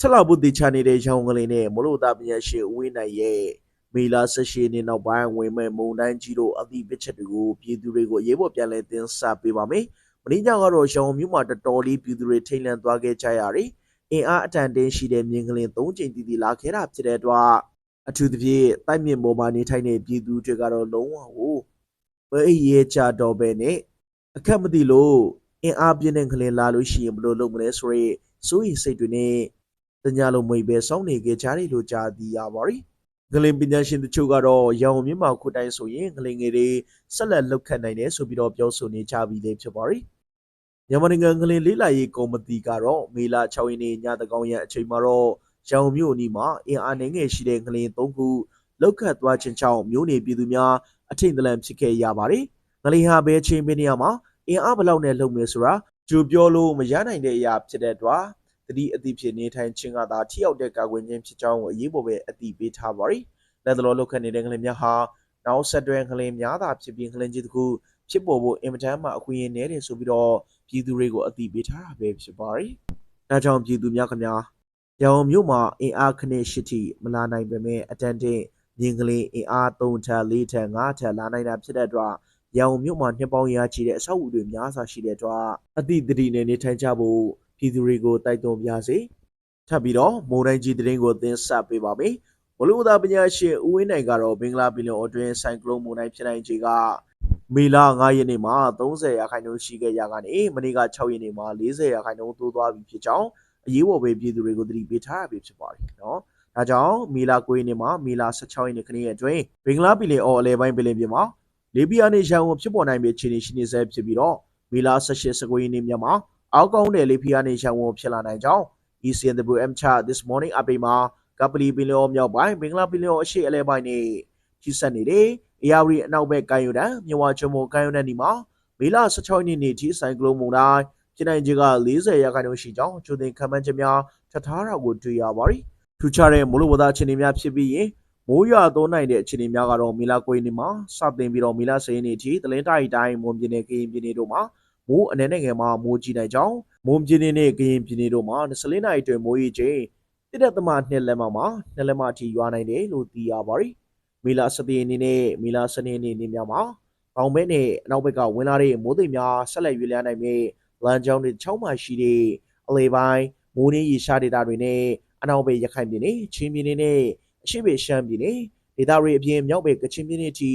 ဆက်လက်ဖို့တည်ချနေတဲ့ရောင်ကလေးနဲ့မလို့သားပညာရှင်ဦးဝင်းနိုင်ရဲ့မေလာဆက်ရှိနေနောက်ပိုင်းဝင်မဲ့မုံတိုင်းကြီးတို့အသည့်ပစ်ချက်တွေကိုပြည်သူတွေကိုရေးပေါ်ပြန်လဲတင်ဆက်ပေးပါမယ်။မင်းညကတော့ရောင်မျိုးမှာတော်တော်လေးပြည်သူတွေထိတ်လန့်သွားခဲ့ကြရတယ်။အင်အားအတန်တင်းရှိတဲ့မြင်းကလေး၃ချိန်တီတီလာခဲ့တာဖြစ်တဲ့အတွက်အထူးသဖြင့်တိုက်မြင့်ပေါ်မှာနေထိုင်တဲ့ပြည်သူတွေကတော့လုံးဝကိုမအေးရဲကြတော့ပဲနဲ့အခက်မသိလို့အင်အားပြင်းတဲ့ကလေးလာလို့ရှိရင်ဘယ်လိုလုပ်မလဲဆိုရဲစိုးရိမ်စိတ်တွေနဲ့ တညာလုံးမွေပဲစောင်းနေကြကြတယ်လို့ကြားသိရပါတယ်။ဂလင်ပညာရှင်တချို့ကတော့ရောင်မြင့်မှာခုတိုင်းဆိုရင်ဂလင်ငယ်တွေဆက်လက်လောက်ခတ်နိုင်တယ်ဆိုပြီးတော့ပြောဆိုနေကြပြီးလည်းဖြစ်ပါတယ်။မြန်မာနိုင်ငံဂလင်လေးလာရေးကော်မတီကတော့မေလ6ရက်နေ့ညတကောင်ရအချိန်မှာတော့ရောင်မြို့အနီးမှာအင်အားနှငယ်ရှိတဲ့ဂလင်3ခုလောက်ခတ်သွားခြင်းကြောင့်မြို့နေပြည်သူများအထိန်တလန့်ဖြစ်ခဲ့ရပါတယ်။ဂလင်ဟာဘဲချင်းပင်နေရာမှာအင်အားဘလောက်နဲ့လုံမယ်ဆိုတာကြိုပြောလို့မရနိုင်တဲ့အရာဖြစ်တဲ့အတွက် တတိအသည့်ဖြစ်နေထိုင်ခြင်းကသာထိရောက်တဲ့ကာကွယ်ခြင်းဖြစ်ကြောင်းကိုအရေးပေါ်ပဲအတည်ပြုထားပါရီလက်တလောလောက်ခတ်နေတဲ့ငလင်များဟာနောက်ဆက်တွဲငလင်များသာဖြစ်ပြီးငလင်ကြီးတစ်ခုဖြစ်ပေါ်ဖို့အင်မတန်မှအခွင့်အရေးနည်းတယ်ဆိုပြီးတော့ပြည်သူတွေကိုအတည်ပြုထားတာပဲဖြစ်ပါရီဒါကြောင့်ပြည်သူများခင်ဗျာရောင်မြို့မှာအင်အားခနဲ့ရှိထိမလာနိုင်ပေမဲ့အတန်တင်မြင်းကလေးအင်အား3ထက်4ထက်5ထက်လာနိုင်တာဖြစ်တဲ့အတွက်ရောင်မြို့မှာနှစ်ပေါင်းရာချီတဲ့အဆောက်အဦတွေများစွာရှိတဲ့အတွက်အသည့်တတိနဲ့နေထိုင်ကြဖို့ ပြည်သူတွေကိုတိုက်တွန်းပြစေထပ်ပြီးတော့မိုးတိုင်းကြီးသတင်းကိုသင်ဆက်ပေးပါမယ်ဝလူသာပညာရှင်ဦးဝင်းနိုင်ကတော့ဘင်္ဂလားပြည်လုံးအတွင်းဆိုင်ကလုန်းမိုးတိုင်းဖြစ်နိုင်ခြေကမေလ9ရက်နေ့မှာ30ရာခိုင်နှုန်းရှိခဲ့ရကနေမနေ့က6ရက်နေ့မှာ40ရာခိုင်နှုန်းတိုးသွားပြီဖြစ်ကြောင်းအရေးပေါ်ပဲပြည်သူတွေကိုသတိပေးထားရပြီဖြစ်ပါတယ်နော်ဒါကြောင့်မေလ9ရက်နေ့မှာမေလ16ရက်နေ့ခဏရဲ့အတွင်းဘင်္ဂလားပြည်လအော်အလဲပိုင်းပြည်လပြင်မှာလေပီယာနေရန်ကိုဖြစ်ပေါ်နိုင်ပြီအခြေအနေရှိနေဆဲဖြစ်ပြီးတော့မေလ18 19ရက်နေ့မြမှာ အောက်ကောင်းတဲ့လေဖီယာနေရှောင်းဝန်ဖြစ်လာနိုင်ကြောင်း ECNWM chart this morning update မှာကပလီပင်လျောမြောက်ပိုင်းဘင်္ဂလားပင်လျောအရှေ့အလဲပိုင်းနဲ့ထိစပ်နေတယ်။အရာဝတီအနောက်ဘက်ကိုင်းယူတန်မြဝချုံမကိုင်းယူတန်ဒီမှာမေလ16ရက်နေ့ထိဆိုင်ကလုန်းမုန်တိုင်းဖြစ်နိုင်ခြေက40ရာခိုင်နှုန်းရှိကြောင်းချိုတင်ခံမှန်းချက်များထပ်ထားတာကိုတွေ့ရပါတယ်။ထူးခြားတဲ့မိုးလေဝသအခြေအနေများဖြစ်ပြီးရင်မိုးရွာသွန်းနိုင်တဲ့အခြေအနေများကတော့မေလ9ရက်နေ့မှာစတင်ပြီးတော့မေလ10ရက်နေ့ထိတလင်းတိုင်းတိုင်းမွန်ပြည်နယ်ကရင်ပြည်နယ်တို့မှာ မိုးအနေနဲ့ငယ်မှာမိုးကြီးနိုင်ကြောင်းမွန်ပြည်နယ်နဲ့ကရင်ပြည်နယ်တို့မှာ24နာရီအတွင်းမိုးရေချိန်တစ်သက်သမနှစ်လက်မမှာနှစ်လက်မအထိရွာနိုင်တယ်လို့သိရပါတယ်။မေလ17ရက်နေ့နဲ့မေလ12ရက်နေ့နေ့များမှာပေါင်ဘဲနဲ့အနောက်ဘက်ကဝင်လာတဲ့မိုးသိမ်များဆက်လက်ရွေ့လျားနိုင်မယ့်လမ်းကြောင်းတွေ6မှရှိတဲ့အလေပိုင်းမိုးနှင်းရေရှားဒေတာတွေနဲ့အနောက်ဘက်ရခိုင်ပြည်နယ်ချင်းပြည်နယ်နဲ့အရှေ့ဘက်ရှမ်းပြည်နယ်ဒေတာတွေအပြင်မြောက်ဘက်ကချင်ပြည်နယ်အထိ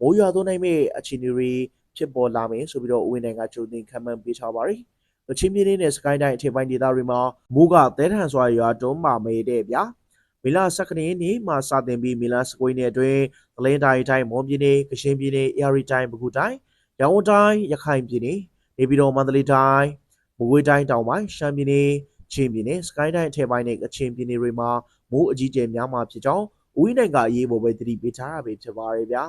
မိုးရွာသွန်းနိုင်မယ့်အခြေအနေတွေ ဖြစ်ပေါ်လာမယ်ဆိုပြီးတော့ဦးဝင်းနိုင်ကကြိုတင်ခံမှန်းပေးထားပါတယ်။ကချင်ပြည်နယ်နဲ့စကိုင်းတိုင်းအထက်ပိုင်းဒေသတွေမှာမိုးကသဲထန်စွာရွာတွန်းမှာမေတဲ့ဗျာ။မေလ19ရက်နေ့မှာစတင်ပြီးမေလ19ရက်နေ့အတွင်းသလင်းတိုင်းတိုင်းမွန်ပြည်နယ်ကချင်ပြည်နယ်အေရီတိုင်းပဲခူးတိုင်းရန်ကုန်တိုင်းရခိုင်ပြည်နယ်နေပြည်တော်မန္တလေးတိုင်းမကွေးတိုင်းတောင်ပိုင်းရှမ်းပြည်နယ်ချင်းပြည်နယ်စကိုင်းတိုင်းအထက်ပိုင်းနဲ့ကချင်ပြည်နယ်တွေမှာမိုးအကြီးကျယ်များမှာဖြစ်ကြောင်းဦးဝင်းနိုင်ကအရေးပေါ်ပဲသတိပေးထားတာပဲဖြစ်ပါတယ်ဗျာ